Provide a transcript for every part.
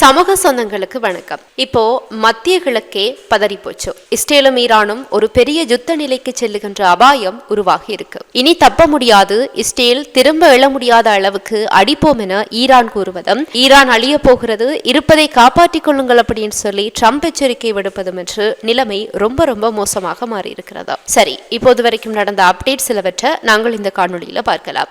சமூக சொந்தங்களுக்கு வணக்கம். இப்போ மத்திய கிழக்கே பதறி போச்சு இஸ்ரேலும் ஈரானும் ஒரு பெரிய யுத்த நிலைக்கு செல்லுகின்ற அபாயம் உருவாகி இருக்கு. இனி தப்ப முடியாது. இஸ்ரேல் திரும்ப எழ முடியாத அளவுக்கு அடிப்போம் என ஈரான் கூறுவதும் ஈரான் அழிய போகிறது இருப்பதை காப்பாற்றிக் கொள்ளுங்கள் அப்படின்னு சொல்லி ட்ரம்ப் எச்சரிக்கை விடுப்பதும் என்று நிலைமை ரொம்ப ரொம்ப மோசமாக மாறி சரி இப்போது வரைக்கும் நடந்த அப்டேட் சிலவற்றை நாங்கள் இந்த காணொளியில பார்க்கலாம்.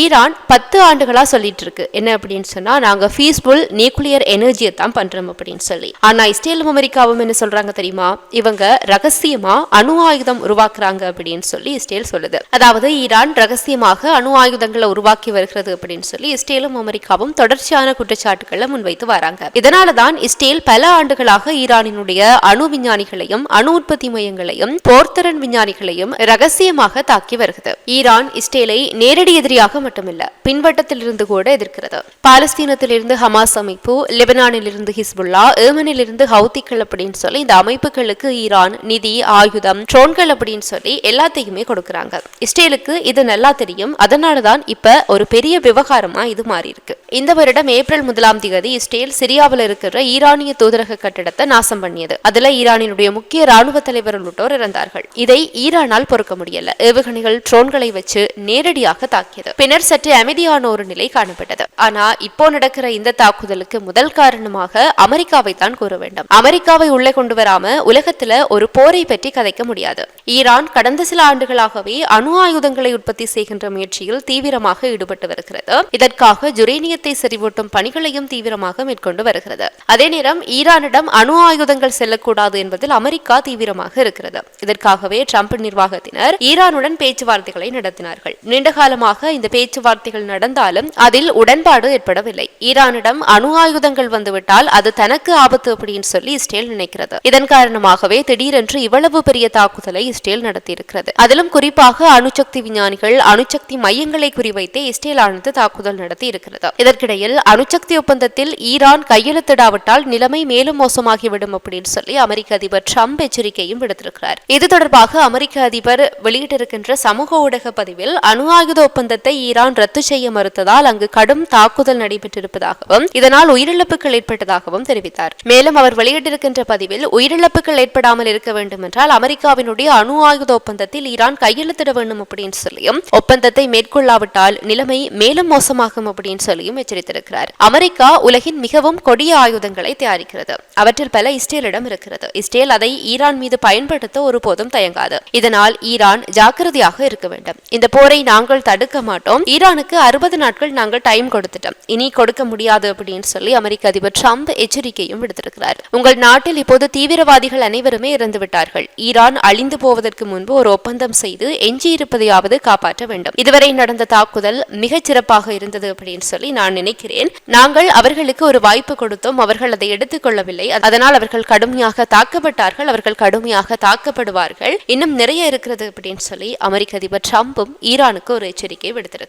ஈரான் பத்து ஆண்டுகளா சொல்லிட்டு இருக்கு என்ன அப்படின்னு சொன்னால் நாங்க ஃபீஸ்புல் நியூக்ளியர் எனர்ஜியை தான் பண்றோம் அப்படின்னு சொல்லி. ஆனா இஸ்ரேலும் அமெரிக்காவும் என்ன சொல்றாங்க தெரியுமா? இவங்க ரகசியமா அணு ஆயுதம் உருவாக்குறாங்க அப்படின்னு சொல்லி இஸ்ரேல் சொல்லுது. அதாவது ஈரான் ரகசியமாக அணு ஆயுதங்களை உருவாக்கி வருகிறது அப்படின்னு சொல்லி இஸ்ரேலும் அமெரிக்காவும் தொடர்ச்சியான குற்றச்சாட்டுகளை முன்வைத்து வராங்க. இதனால தான் இஸ்ரேல் பல ஆண்டுகளாக ஈரானினுடைய அணு விஞ்ஞானிகளையும் அணு உற்பத்தி மையங்களையும் போர்த்திறன் விஞ்ஞானிகளையும் ரகசியமாக தாக்கி வருகிறது. ஈரான் இஸ்ரேலை நேரடி எதிரியாக மட்டுமில்ல பின்வட்டத்தில் இருந்து கூட எதிர்க்கிறது. பாலஸ்தீனத்திலிருந்து ஹமாஸ் அமைப்பு லெபனானில் இருந்து ஹிஸ்புல்லா ஏமனில் இருந்து ஹவுத்திகள் அப்படின்னு சொல்லி இந்த அமைப்புகளுக்கு ஈரான் நிதி ஆயுதம் ட்ரோன்கள் அப்படின்னு சொல்லி எல்லாத்தையுமே கொடுக்கறாங்க. இஸ்ரேலுக்கு இது நல்லா தெரியும். அதனாலதான் இப்ப ஒரு பெரிய விவகாரமா இது மாறி இருக்கு இந்த வருடம் ஏப்ரல் முதலாம் தேதி இஸ்ரேல் சிரியாவில் இருக்கிற ஈரானிய தூதரக கட்டிடத்தை நாசம் பண்ணியது. அதுல ஈரானினுடைய முக்கிய ராணுவ தலைவர் உள்ளிட்டோர் இறந்தார்கள். இதை ஈரானால் பொறுக்க முடியல. ஏவுகணைகள் ட்ரோன்களை வச்சு நேரடியாக தாக்கியது. பின்னர் சற்று அமைதியான ஒரு நிலை காணப்பட்டது. ஆனா இப்போ நடக்கிற இந்த தாக்குதலுக்கு முதல் காரணமாக அமெரிக்காவை தான் கூற வேண்டும். அமெரிக்காவை உள்ளே கொண்டு வராம உலகத்துல ஒரு போரை பற்றி கதைக்க முடியாது. ஈரான் கடந்த சில ஆண்டுகளாகவே அணு ஆயுதங்களை உற்பத்தி செய்கின்ற முயற்சியில் தீவிரமாக ஈடுபட்டு வருகிறது. இதற்காக ஜுரேனியத்தை செறிவூட்டும் பணிகளையும் தீவிரமாக மேற்கொண்டு வருகிறது. அதே நேரம் ஈரானிடம் அணு ஆயுதங்கள் செல்லக்கூடாது என்பதில் அமெரிக்கா தீவிரமாக இருக்கிறது. இதற்காகவே ட்ரம்ப் நிர்வாகத்தினர் ஈரானுடன் பேச்சுவார்த்தைகளை நடத்தினார்கள். நீண்ட காலமாக இந்த பேச்சுவார்த்தைகள் நடந்தாலும் அதில் உடன்பாடு ஏற்படவில்லை. ஈரானிடம் அணு ஆயுதங்கள் வந்துவிட்டால் அது தனக்கு ஆபத்து அப்படின்னு சொல்லி இஸ்ரேல் நினைக்கிறது. இதன் காரணமாகவே திடீரென்று இவ்வளவு பெரிய தாக்குதலை இஸ்ரேல் நடத்தியிருக்கிறது. அதிலும் குறிப்பாக அணுசக்தி விஞ்ஞானிகள் அணுசக்தி மையங்களை குறிவைத்தே இஸ்ரேல் ஆனது தாக்குதல் நடத்தி இருக்கிறது இதற்கிடையில் அணுசக்தி ஒப்பந்தத்தில் ஈரான் கையெழுத்திடாவிட்டால் நிலைமை மேலும் மோசமாகிவிடும் அப்படின்னு சொல்லி அமெரிக்க அதிபர் ட்ரம்ப் எச்சரிக்கையும் விடுத்திருக்கிறார். இது தொடர்பாக அமெரிக்க அதிபர் வெளியிட்டிருக்கின்ற சமூக ஊடக பதிவில் அணு ஆயுத ஒப்பந்தத்தை ஈரான் ரத்து செய்ய மறுத்ததால் அங்கு கடும் தாக்குதல் நடைபெற்றிருப்பதாகவும் இதனால் உயிரிழப்புகள் ஏற்பட்டதாகவும் தெரிவித்தார். மேலும் அவர் வெளியிட்டிருக்கின்ற பதிவில் உயிரிழப்புகள் ஏற்படாமல் இருக்க வேண்டும் என்றால் அமெரிக்காவினுடைய அணு ஆயுத ஒப்பந்தத்தில் ஈரான் கையெழுத்திட வேண்டும் அப்படின்னு சொல்லியும் ஒப்பந்தத்தை மேற்கொள்ளாவிட்டால் நிலைமை மேலும் மோசமாகும் அப்படின்னு சொல்லியும் எச்சரித்திருக்கிறார். அமெரிக்கா உலகின் மிகவும் கொடிய ஆயுதங்களை தயாரிக்கிறது. அவற்றில் பல இஸ்ரேலிடம் இருக்கிறது. இஸ்ரேல் அதை ஈரான் மீது பயன்படுத்த ஒருபோதும் தயங்காது. இதனால் ஈரான் ஜாக்கிரதையாக இருக்க வேண்டும். இந்த போரை நாங்கள் தடுக்க மாட்டோம். ஈரானுக்கு அறுபது நாட்கள் நாங்கள் டைம் கொடுத்துட்டோம். இனி கொடுக்க முடியாது அப்படின்னு சொல்லி அமெரிக்க அதிபர் ட்ரம்ப் எச்சரிக்கையும் விடுத்திருக்கிறார். உங்கள் நாட்டில் இப்போது தீவிரவாதிகள் அனைவருமே இறந்து விட்டார்கள் ஈரான் அழிந்து போவதற்கு முன்பு ஒரு ஒப்பந்தம் செய்து எஞ்சியிருப்பதையாவது காப்பாற்ற வேண்டும். இதுவரை நடந்த தாக்குதல் மிகச் சிறப்பாக இருந்தது அப்படின்னு சொல்லி நான் நினைக்கிறேன். நாங்கள் அவர்களுக்கு ஒரு வாய்ப்பு கொடுத்தோம். அவர்கள் அதை எடுத்துக்கொள்ளவில்லை அதனால் அவர்கள் கடுமையாக தாக்கப்பட்டார்கள். அவர்கள் கடுமையாக தாக்கப்படுவார்கள். இன்னும் நிறைய இருக்கிறது அப்படின்னு சொல்லி அமெரிக்க அதிபர் ட்ரம்பும் ஈரானுக்கு ஒரு எச்சரிக்கை விடுத்திருக்கிறார்.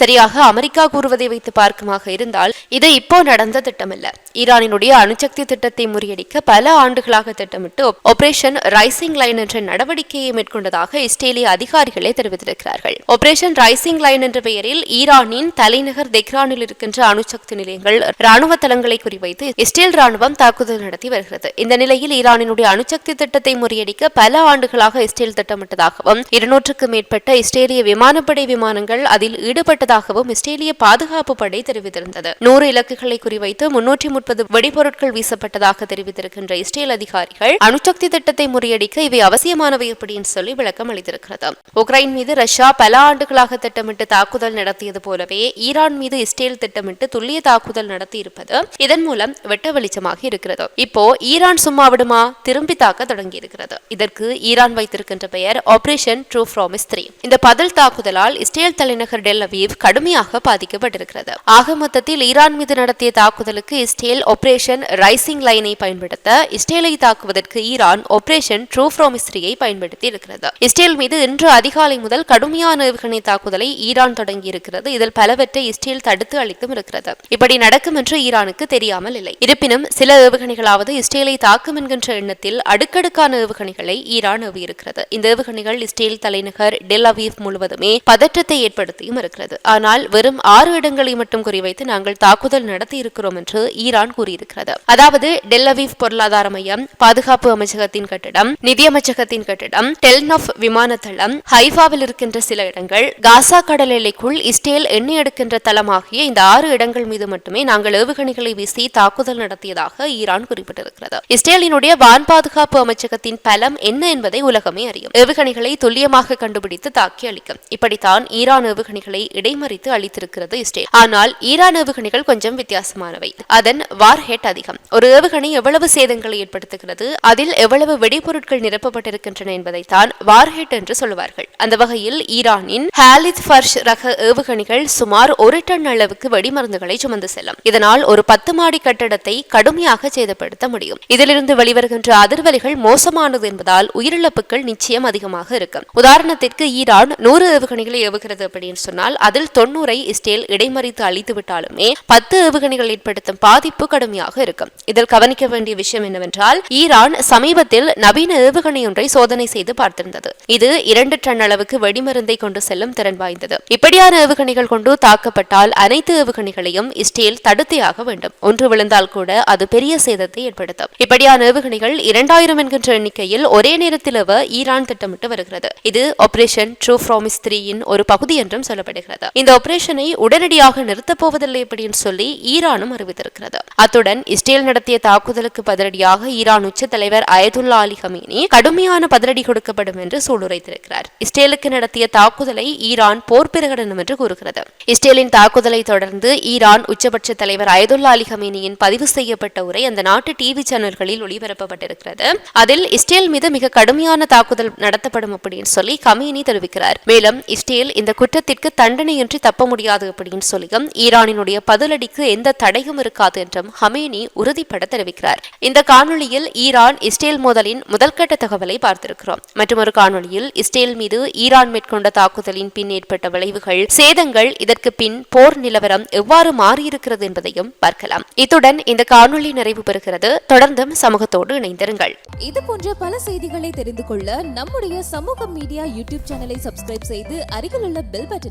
சரியாக அமெரிக்கா கூறுவதை வைத்து பார்க்குமாக இருந்தால் இது இப்போ நடந்த திட்டமல்ல. ஈரானினுடைய அணுசக்தி திட்டத்தை முறியடிக்க பல ஆண்டுகளாக திட்டமிட்டு ஆபரேஷன் ரைசிங் லைன் என்ற நடவடிக்கையை மேற்கொண்டதாக இஸ்ரேலிய அதிகாரிகளே தெரிவித்திருக்கிறார்கள். ஆபரேஷன் ரைசிங் லைன் என்ற பெயரில் ஈரானின் தலைநகர் தெக்ரானில் இருக்கின்ற அணுசக்தி நிலையங்கள் ராணுவ தளங்களை குறிவைத்து இஸ்ரேல் ராணுவம் தாக்குதல் நடத்தி வருகிறது. இந்த நிலையில் ஈரானினுடைய அணுசக்தி திட்டத்தை முறியடிக்க பல ஆண்டுகளாக இஸ்ரேல் திட்டமிட்டதாகவும் இருநூற்றுக்கும் மேற்பட்ட இஸ்ரேலிய விமானப்படை விமானங்கள் அதில் தாக்குதலில் ஈடுபட்டதாகவும் இஸ்ரேலிய பாதுகாப்பு படை தெரிவித்திருந்தது. நூறு இலக்குகளை குறிவைத்து முன்னூற்றி முப்பது வெடிபொருட்கள் வீசப்பட்டதாக தெரிவித்திருக்கின்ற இஸ்ரேல் அதிகாரிகள் அணுசக்தி திட்டத்தை முறியடிக்க இவை அவசியமானவை அப்படின்னு சொல்லி விளக்கம் அளித்திருக்கிறது. உக்ரைன் மீது ரஷ்யா பல ஆண்டுகளாக திட்டமிட்டு தாக்குதல் நடத்தியது போலவே ஈரான் மீது இஸ்ரேல் திட்டமிட்டு துல்லிய தாக்குதல் நடத்தி இருப்பது இதன் மூலம் வெட்ட வெளிச்சமாக இருக்கிறது. இப்போ ஈரான் சும்மா விடுமா? திரும்பி தாக்க தொடங்கி இருக்கிறது இதற்கு ஈரான் வைத்திருக்கின்ற பெயர் ஆபரேஷன் ட்ரூ ப்ராமிஸ் த்ரீ இந்த பதில் தாக்குதலால் இஸ்ரேல் தலைநகர் டெல் அவீவ் கடுமையாக பாதிக்கப்பட்டிருக்கிறது. ஆக மொத்தத்தில் ஈரான் மீது நடத்திய தாக்குதலுக்கு இஸ்ரேல் ஆபரேஷன் ரைசிங் லைனை பயன்படுத்த இஸ்ரேலை தாக்குவதற்கு ஈரான் ஆபரேஷன் ட்ரூஃப்ரோமிஸ்ரியை பயன்படுத்தி இருக்கிறது இஸ்ரேல் மீது இன்று அதிகாலை முதல் கடுமையான ஏவுகணை தாக்குதலை ஈரான் தொடங்கி இருக்கிறது இதில் பலவற்றை இஸ்ரேல் தடுத்து அளித்தும் இருக்கிறது. இப்படி நடக்கும் என்று ஈரானுக்கு தெரியாமல் இல்லை. இருப்பினும் சில ஏவுகணைகளாவது இஸ்ரேலை தாக்கும் என்கின்ற எண்ணத்தில் அடுக்கடுக்கான ஏவுகணைகளை ஈரான் ஏவியிருக்கிறது. இந்த ஏவுகணைகள் இஸ்ரேல் தலைநகர் டெல் அவீவ் முழுவதுமே பதற்றத்தை ஏற்படுத்தி ஏற்படுத்தியும் இருக்கிறது. ஆனால் வெறும் ஆறு இடங்களை மட்டும் குறிவைத்து நாங்கள் தாக்குதல் நடத்தி இருக்கிறோம் என்று ஈரான் கூறியிருக்கிறது. அதாவது டெல்லவீவ் பொருளாதார மையம் பாதுகாப்பு அமைச்சகத்தின் கட்டிடம் நிதியமைச்சகத்தின் கட்டிடம் டெல்னோஃப் விமான தளம் ஹைஃபாவில் இருக்கின்ற சில இடங்கள் காசா கடல் எல்லைக்குள் இஸ்ரேல் எண்ணெய் எடுக்கின்ற தளம் ஆகிய இந்த ஆறு இடங்கள் மீது மட்டுமே நாங்கள் ஏவுகணைகளை வீசி தாக்குதல் நடத்தியதாக ஈரான் குறிப்பிட்டிருக்கிறது. இஸ்ரேலினுடைய வான் பாதுகாப்பு அமைச்சகத்தின் பலம் என்ன என்பதை உலகமே அறியும். ஏவுகணைகளை துல்லியமாக கண்டுபிடித்து தாக்கி அளிக்கும் இப்படித்தான் ஈரான் ஏவுகணை ஏவுகணைகளை இடைமறித்து அளித்திருக்கிறது இஸ்ரேல். ஆனால் ஈரான் ஏவுகணைகள் கொஞ்சம் வித்தியாசமானவை. அதன் வார்ஹெட் அதிகம். ஒரு ஏவுகணை எவ்வளவு சேதங்களை ஏற்படுத்துகிறது அதில் எவ்வளவு வெடிபொருட்கள் நிரப்பப்பட்டிருக்கின்றன என்பதைத்தான் வார்ஹெட் என்று சொல்லுவார்கள். அந்த வகையில் ஈரானின் ஹாலித் ஃபர்ஷ் ரக ஏவுகணைகள் சுமார் ஒரு டன் அளவுக்கு வெடிமருந்துகளை சுமந்து செல்லும். இதனால் ஒரு பத்து மாடி கட்டடத்தை கடுமையாக சேதப்படுத்த முடியும். இதிலிருந்து வெளிவருகின்ற அதிர்வலிகள் மோசமானது என்பதால் உயிரிழப்புகள் நிச்சயம் அதிகமாக இருக்கும். உதாரணத்திற்கு ஈரான் நூறு ஏவுகணைகளை ஏவுகிறது அப்படின்னு சொன்னால் அதில் தொண்ணூறை இஸ்ரேல் இடைமறித்து அழித்துவிட்டாலுமே பத்து ஏவுகணைகள் ஏற்படுத்தும் பாதிப்பு கடுமையாக இருக்கும். இதில் கவனிக்க வேண்டிய விஷயம் என்னவென்றால் ஈரான் சமீபத்தில் நவீன ஏவுகணை ஒன்றை சோதனை செய்து பார்த்திருந்தது. இது இரண்டு டன் அளவுக்கு வெடிமருந்தை கொண்டு செல்லும் திறன் வாய்ந்தது. இப்படியான ஏவுகணைகள் கொண்டு தாக்கப்பட்டால் அனைத்து ஏவுகணைகளையும் இஸ்ரேல் தடுத்தேயாக வேண்டும். ஒன்று விழுந்தால் கூட அது பெரிய சேதத்தை ஏற்படுத்தும். இப்படியான ஏவுகணைகள் இரண்டாயிரம் என்கின்ற எண்ணிக்கையில் ஒரே நேரத்தில் ஈரான் திட்டமிட்டு வருகிறது. இது ஆபரேஷன் ட்ரூ ஃப்ராமிஸ் த்ரீயின் ஒரு பகுதி என்றும் சொல்லப்படுகிறது. இந்த ஆபரேஷனை உடனடியாக நிறுத்தப் போவதில்லை அப்படின்னு சொல்லி ஈரானும் அறிவித்திருக்கிறது. அத்துடன் இஸ்ரேல் நடத்திய தாக்குதலுக்கு பதிலடியாக ஈரான் உச்ச தலைவர் அயதுல்லா அலி ஹமீனி கடுமையான பதிலடி கொடுக்கப்படும் என்று சூளுரைத்திருக்கிறார். இஸ்ரேலுக்கு நடத்திய தாக்குதலை ஈரான் போர் பிரகடனம் என்று கூறுகிறது. இஸ்ரேலின் தாக்குதலை தொடர்ந்து ஈரான் உச்சபட்ச தலைவர் அயதுல்லா அலி ஹமீனியின் பதிவு செய்யப்பட்ட உரை அந்த நாட்டு டிவி சேனல்களில் ஒளிபரப்பப்பட்டிருக்கிறது. அதில் இஸ்ரேல் மீது மிக கடுமையான தாக்குதல் நடத்தப்படும் அப்படின்னு சொல்லி கமீனி தெரிவிக்கிறார். மேலும் இஸ்ரேல் இந்த குற்றத்திற்கு இஸ்ரேலுக்கு தண்டனையின்றி தப்ப முடியாது அப்படின்னு சொல்லியும் ஈரானினுடைய பதிலடிக்கு எந்த தடையும் இருக்காது என்றும் ஹமேனி உறுதிப்பட தெரிவிக்கிறார். இந்த காணொலியில் ஈரான் இஸ்ரேல் மோதலின் முதல்கட்ட தகவலை பார்த்திருக்கிறோம். மற்றொரு காணொலியில் இஸ்ரேல் மீது ஈரான் மேற்கொண்ட தாக்குதலின் பின் ஏற்பட்ட விளைவுகள் சேதங்கள் இதற்கு பின் போர் நிலவரம் எவ்வாறு மாறியிருக்கிறது என்பதையும் பார்க்கலாம். இத்துடன் இந்த காணொலி நிறைவு பெறுகிறது. தொடர்ந்தும் சமூகத்தோடு இணைந்திருங்கள். இது போன்ற பல செய்திகளை தெரிந்து கொள்ள நம்முடைய சமூக மீடியா யூடியூப் சேனலை சப்ஸ்கிரைப் செய்து அருகில் உள்ள பெல் பட்டனை